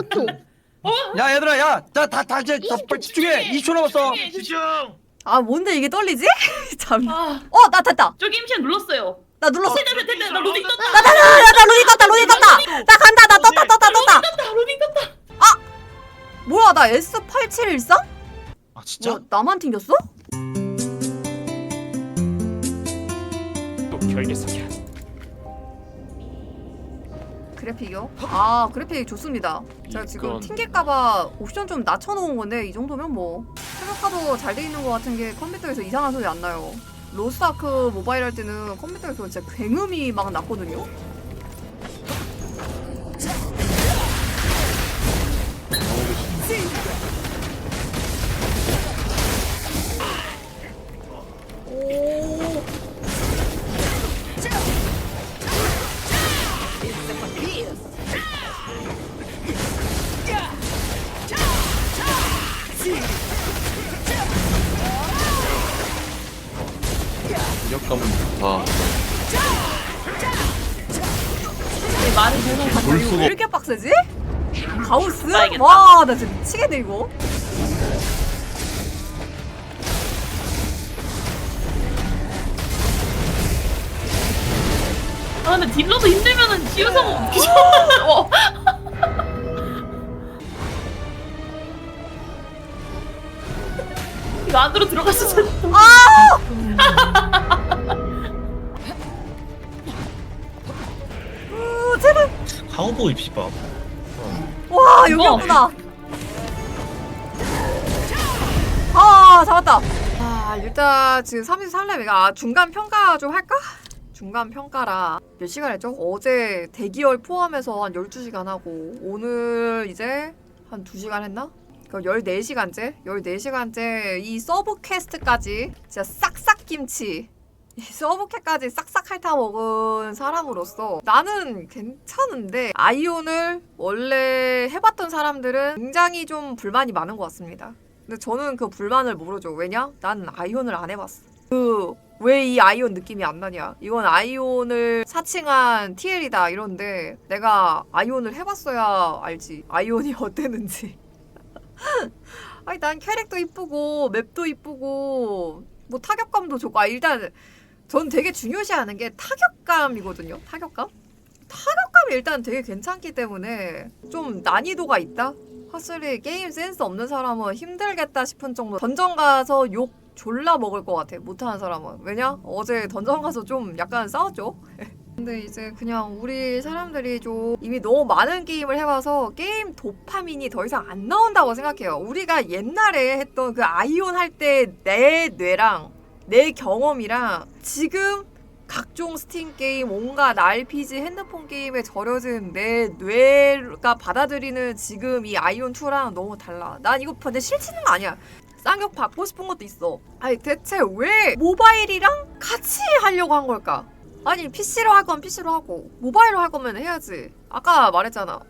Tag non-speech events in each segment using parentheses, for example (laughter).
15초. 야 얘들아 야다다다 이제 다 20초 빨리 집중해 2초 남았어 집중. 아 뭔데 이게 떨리지? (laughs) 참. 아, 어, 나 됐다. 저기 임시 눌렀어요 나 눌렀어. 됐다, 됐다, 됐다. 나 로딩 떴다. 나, 나, 나, 나 로딩 떴다. 로딩 떴다. 나 간다. 나 떴다. 떴다. 떴다. 떴다, 로딩 떴다. 뭐야, 나 S8713? 아 진짜? 뭐 나만 튕겼어? 또 결계석이야. 그래픽이요? 아, 그래픽 좋습니다. 제가 지금 이건- 튕길까봐 옵션 좀 낮춰놓은 건데 이 정도면 뭐 최적화도 잘 돼 있는 것 같은 게 컴퓨터에서 이상한 소리 안 나요. 로스아크 모바일 할 때는 컴퓨터에서 진짜 굉음이 막 났거든요. 오. 말이 되는 거. 볼 이거 왜 이렇게 빡세지? 가우스? 봐야겠다. 와, 나 진짜 미치겠네 이거. 아, 근데 딜러도 힘들면은 지우성 어떻게 (laughs) 어. (laughs) 이거 안으로 들어갔어. 우, (laughs) 카우보이 비밥. 와, 여기였구나. 아, 잡았다. 아, 일단 지금 33렙이가 아, 중간 평가 좀 할까? 중간 평가라 몇 시간 했죠? 어제 대기열 포함해서 한 12시간 하고 오늘 이제 한 2시간 했나? 그럼 14시간째? 14시간째 이 서브 퀘스트까지 진짜 싹싹 김치 이 서브캐까지 싹싹 핥아 먹은 사람으로서 나는 괜찮은데 아이온을 원래 해봤던 사람들은 굉장히 좀 불만이 많은 것 같습니다. 근데 저는 그 불만을 모르죠. 왜냐? 난 아이온을 안 해봤어. 그 왜 이 아이온 느낌이 안 나냐? 이건 아이온을 사칭한 TL이다 이런데 내가 아이온을 해봤어야 알지. 아이온이 (laughs) 어땠는지. 아니 난 캐릭터 이쁘고 맵도 이쁘고 뭐 타격감도 좋고 아 일단 전 되게 중요시하는 게 타격감이거든요. 타격감? 타격감이 일단 되게 괜찮기 때문에 좀 난이도가 있다. 확실히 게임 센스 없는 사람은 힘들겠다 싶은 정도 던전 가서 욕 졸라 먹을 것 같아 못하는 사람은 왜냐 어제 던전 가서 좀 약간 싸웠죠 (laughs) 근데 이제 그냥 우리 사람들이 좀 이미 너무 많은 게임을 해봐서 게임 도파민이 더 이상 안 나온다고 생각해요 우리가 옛날에 했던 그 아이온 할 때 내 뇌랑 내 경험이랑 지금 각종 스팀 게임, 온갖 RPG, 핸드폰 게임에 절여진 내 뇌가 받아들이는 지금 이 아이온 2랑 너무 달라. 난 이거 근데 싫지는 아니야. 쌍욕 받고 싶은 것도 있어. 아니 대체 왜 모바일이랑 같이 하려고 한 걸까? 아니 PC로 할 건 PC로 하고 모바일로 할 거면 해야지. 아까 말했잖아.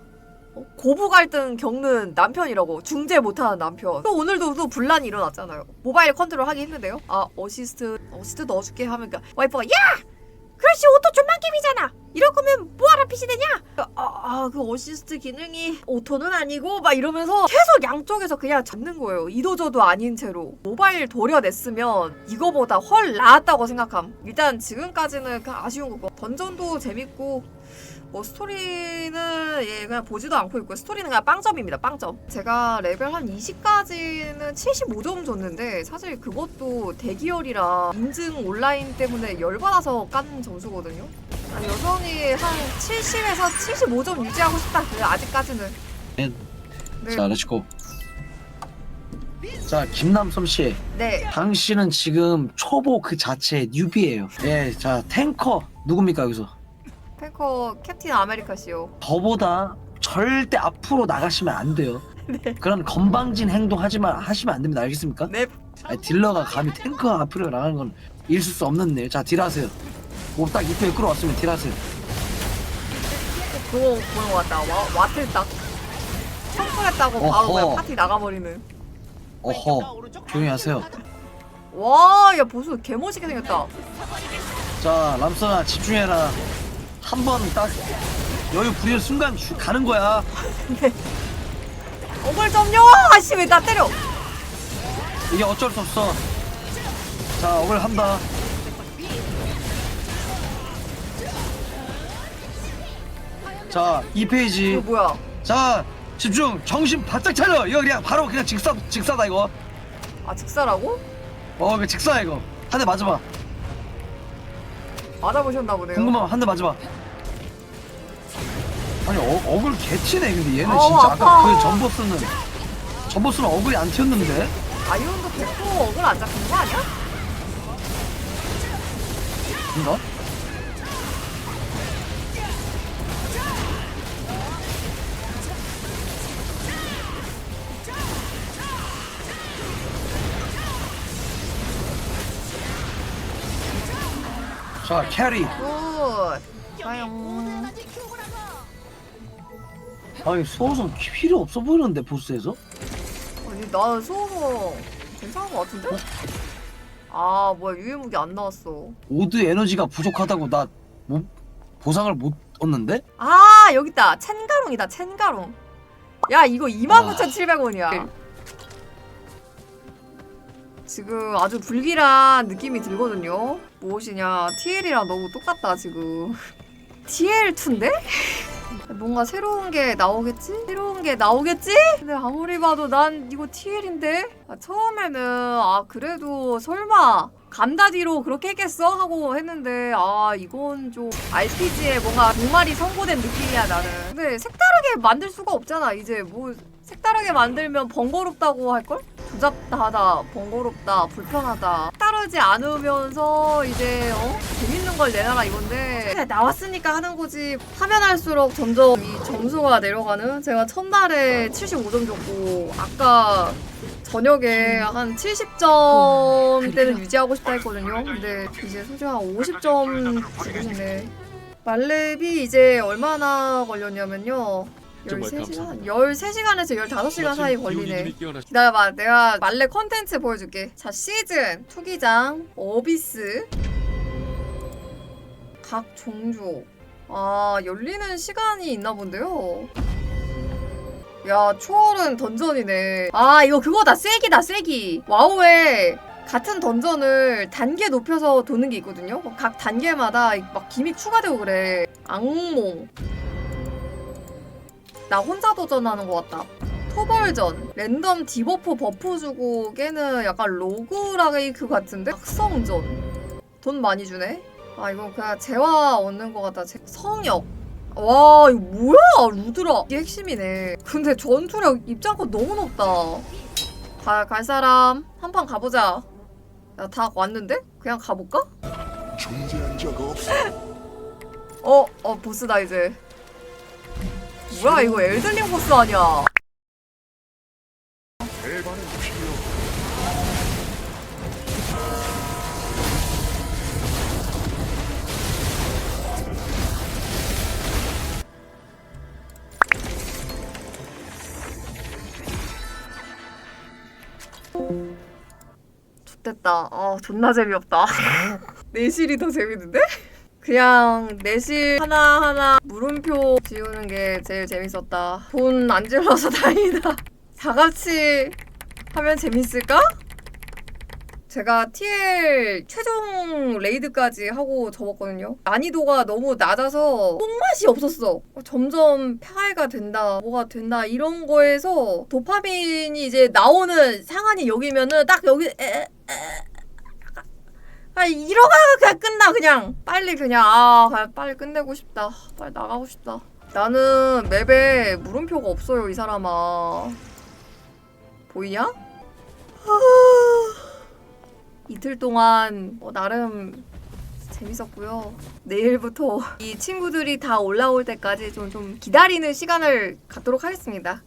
어? 고부 갈등 겪는 남편이라고 중재 못하는 남편. 또 오늘도 또 분란이 일어났잖아요. 모바일 컨트롤 하기 힘든데요? 아 어시스트 어시스트 넣어줄게 하면 그 와이프가 야 그렇지 오토 존만 게임이잖아. 이럴 거면 뭐하러 PC 되냐? 아, 아, 그 어시스트 기능이 오토는 아니고 막 이러면서 계속 양쪽에서 그냥 잡는 거예요. 이도저도 아닌 채로 모바일 도려냈으면 이거보다 훨 나았다고 생각함. 일단 지금까지는 그 아쉬운 거고 던전도 재밌고 뭐 스토리는 예 그냥 보지도 않고 있고 스토리는 그냥 빵점입니다. 빵점. 제가 레벨 한 20까지는 75점 줬는데 사실 그것도 대기열이라 인증 온라인 때문에 열받아서 깐 점수거든요. 아, 여전히 한 70에서 75점 유지하고 싶다. 그 아직까지는. 네. 네. 자 렛츠고 자 김남섬 씨 네. 당신은 지금 초보 그 자체의 뉴비예요 예 자 탱커 누굽니까 여기서 탱커 캡틴 아메리카 씨요. 저보다 절대 앞으로 나가시면 안 돼요 (laughs) 그런 건방진 행동 하지만 하시면 안 됩니다 알겠습니까? 네. 아니, 딜러가 감히 탱크 앞으로 나가는 건 있을 수 없는 일. 자 딜하세요 뭐딱 입구에 끌어왔으면 딜하세요 그거 보는 것 같다. 와, 와틀 딱. 청소했다고 바로 어허. 그냥 파티 나가버리는. 어허 조용히 하세요 와, 야 보수 개멋있게 생겼다. 자 람선아 집중해라 한 번 딱 여유 부리는 순간 슉 가는 거야. 어글 점요! 아씨 왜 나 때려? 이게 어쩔 수 없어. 자 억을 한다. 자 2페이지. 이거 뭐야? 자 집중! 정신 바짝 차려! 이거 그냥 바로 그냥 직사 직사다 이거. 아 직사라고? 어 이거 직사야 이거. 한 대 맞아 봐. 맞아보셨나 보네요. 궁금하면 한 대 맞아 봐 아니 어, 어글 개치네 근데 얘는 아우, 진짜 아까 아파. 그 전보스는 전보스는 어글이 안 튀었는데 아이온도 100% 어글 안 잡히는 거 아니야? 이거? 자 캐리 굿. 좋아요. 아니 소호성 필요 없어 보이는데 보스에서? 아니 나 수호서 괜찮은 거 같은데? 아 뭐야 유해무기 안 나왔어. 오드 에너지가 부족하다고 나 못, 보상을 못 얻는데? 아 여기 있다. 첸가룽이다. 첸가룽. 야 이거 29,700원이야. 지금 아주 불길한 느낌이 들거든요. 무엇이냐 TL이랑 너무 똑같다 지금. (laughs) TL2인데? 뭔가 새로운 게 나오겠지? 새로운 게 나오겠지? 근데 아무리 봐도 난 이거 TL인데? 아, 처음에는 아 그래도 설마 감다디로 그렇게 했겠어? 하고 했는데 아 이건 좀 RPG에 뭔가 정말이 선고된 느낌이야 나는 근데 색다르게 만들 수가 없잖아 이제 뭐 색다르게 만들면 번거롭다고 할걸? 조잡하다 번거롭다 불편하다. 따르지 않으면서 이제 어? 재밌는 걸 내놔라 이건데. 그냥 나왔으니까 하는 거지. 하면 할수록 점점 이 점수가 내려가는? 제가 첫날에 75점 줬고 아까 저녁에 한 70점대는 유지하고 싶다 했거든요. 근데 이제 솔직히 한 50점 주고 싶네. 말렙이 이제 얼마나 걸렸냐면요 13시간? 13시간에서 15시간 사이 걸리네. 기다려봐. 내가 말레 컨텐츠 보여줄게. 자 시즌 투기장 어비스 각 종족 아 열리는 시간이 있나 본데요? 야 초월은 던전이네. 아 이거 그거다. 쐐기다 쐐기. 와우에 같은 던전을 단계 높여서 도는 게 있거든요? 각 단계마다 막 기믹 추가되고 그래. 악몽 나 혼자 도전하는 것 같다. 토벌전. 랜덤 디버프 버프 주고 깨는 약간 로그라이크 같은데? 각성전. 돈 많이 주네? 아 이거 그냥 재화 얻는 것 같다. 제- 성역. 와 이거 뭐야? 루드라. 이게 핵심이네. 근데 전투력 입장권 너무 높다. 가, 갈 사람. 한 판 가보자. 야 다 왔는데? 그냥 가볼까? 존재한 적 없어. 어, 어 보스다 이제 뭐야 이거 엘든링 보스 아니야. 좋됐다. 아 존나 재미없다. (laughs) 내실이 더 재밌는데? 그냥 내실 하나하나 물음표 지우는 게 제일 재밌었다. 돈 안 질러서 (laughs) 다행이다. 다 같이 하면 재밌을까? 제가 TL 최종 레이드까지 하고 접었거든요. 난이도가 너무 낮아서 뽕맛이 없었어. 점점 폐활가 된다, 뭐가 된다 이런 거에서 도파민이 이제 나오는 상한이 여기면은 딱 여기 에, 에, 아 이러가 그냥 끝나 그냥. 빨리 그냥. 아 그냥 빨리 끝내고 싶다. 빨리 나가고 싶다. 나는 맵에 물음표가 없어요 이 사람아. 보이냐? 하... 이틀 동안 뭐 나름 재밌었고요. 내일부터 이 친구들이 다 올라올 때까지 좀, 좀 기다리는 시간을 갖도록 하겠습니다